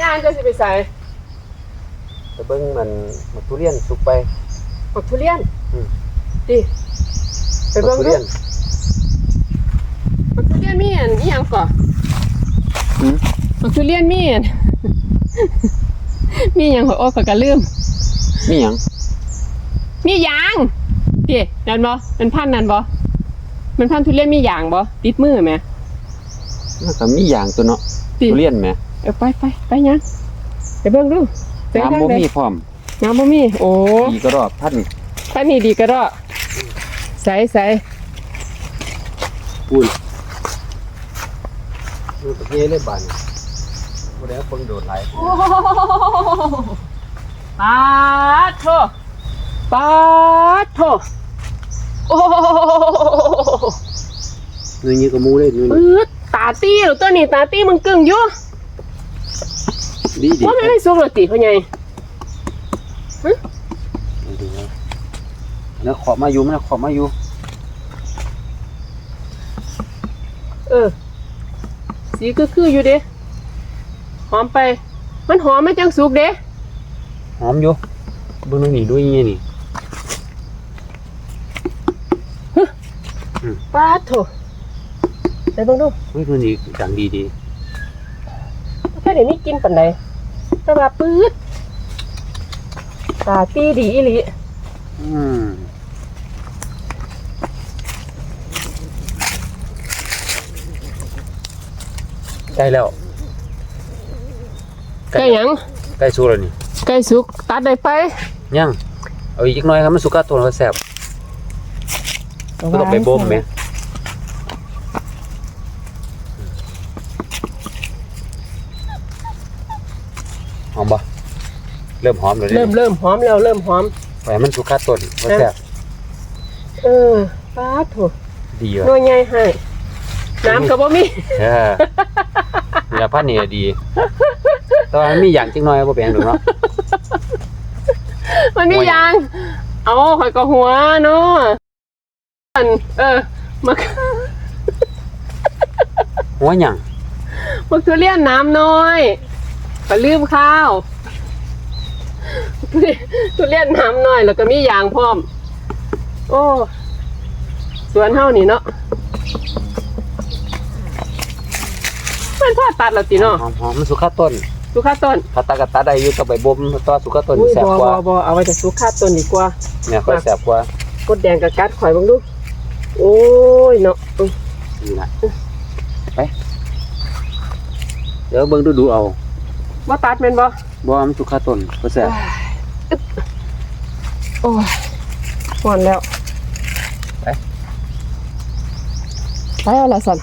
ย่างจะสิไปใส่ไปเบิ่งมันมันทุเรียนสุกไปบักทุเรียนอืม ดิไปเบิ่งทุดูเรียนบักทุเรียนมีอันอีหยังก่ออืมบักทุเรียนมีอัน มีหยังข่อยโอ้ข่อยก็ลืมมีหยังมียางดินั่นบ่เป็นพันธุ์นั่นบ่มันพันธุ์ทุเรียนมียางบ่ติดมือแหม มันก็มีอย่างตัวเนาะดิทุเรียนแหม เออไปไปไปยังไปเบิ่งดูไปทางน้ำบ่ใดมีพร้อมน้ำบ่มี โอ้อีก็รอบพันพันนี่ดีก็รอใส่ใส่ปุ้ยดูตะเกียเลยบานบ่ได้คนโดดหลายโอ้ปาดโถปาดโถโอ้นี่นี่ก็มูเลยนี่ปื๊ดตาตี้เหรอตัวนี้ตาตี้มึงกึ่งอยู่ ดีดีว่าไม่ได้สุกหรอติพ่อใหญ่ดูนะแล้วขอมาอยู่มันขอมาอยู่เออ สีคือคืออยู่เด้หอมไป มันหอมไม่จังสุกเด้หอมอยู่เบิ่งนี่ดูนี่นี่ปาดโถไปเบิ่งดูเฮ้ยตัวนี้ดังดีดีแค่เดี๋ยวนี้กินปันไหน แต่ว่าปื๊ดตาตีดีอีหลีอืมใกล้แล้วไก่หยังใกล้สุกแล้วนี่ไก่สุกตัดได้ไปยังเอาอีกหน่อยครับมันสุกาตัวแล้วแซ่บก็ต้องไปบ่มไหม หอมปะเริ่มหอมเลยเริ่มเริ่มหอมแล้วเริ่มหอมไปมันสุกาต้นก็แซ่บเออปาดโถดีหน่ว่ะวยใหญ่ให้น้ำก็บ่มีเออนี่ละพันธุ์นี่ดีแต่ว่ามันมีอย่างจังหน่อยบ่แปลงหรอกเนาะมันมีหัวยางเอาข่อยก็หัวเนาะอันเออมะเขือหัวหยังมะเขือเลียนน้ำน้อย ก็ลืมข้าว ทุเรียนน้ำน้อย แล้วก็มียางพร้อม โอ้ สวนเฮานี่เนาะมันพ่อตัดแล้วติเนาะหอมหอมมันสุกาต้น สุขาต้นถ้าตากะตัดได้อยู่ต้องไปบ่มต่อสุกาต้นอุ้ยแซ่บบอกว่าบอบเอาไว้แต่สุขาต้นดีกว่าเนี่ยค่อยแซ่บกว่ากดแดงกับกัดข่อยเบังดูโอ้ยเนาะอุ๊ยนี่นะไปเดี๋ยวเบิ่งดูดูๆเอา ว่าตัดแม่นบ่บ่ว่ามันสุกาต้นก็แซ่บอึ๊บโอ้ยหอนแล้ว ไป ไปเอาละสัน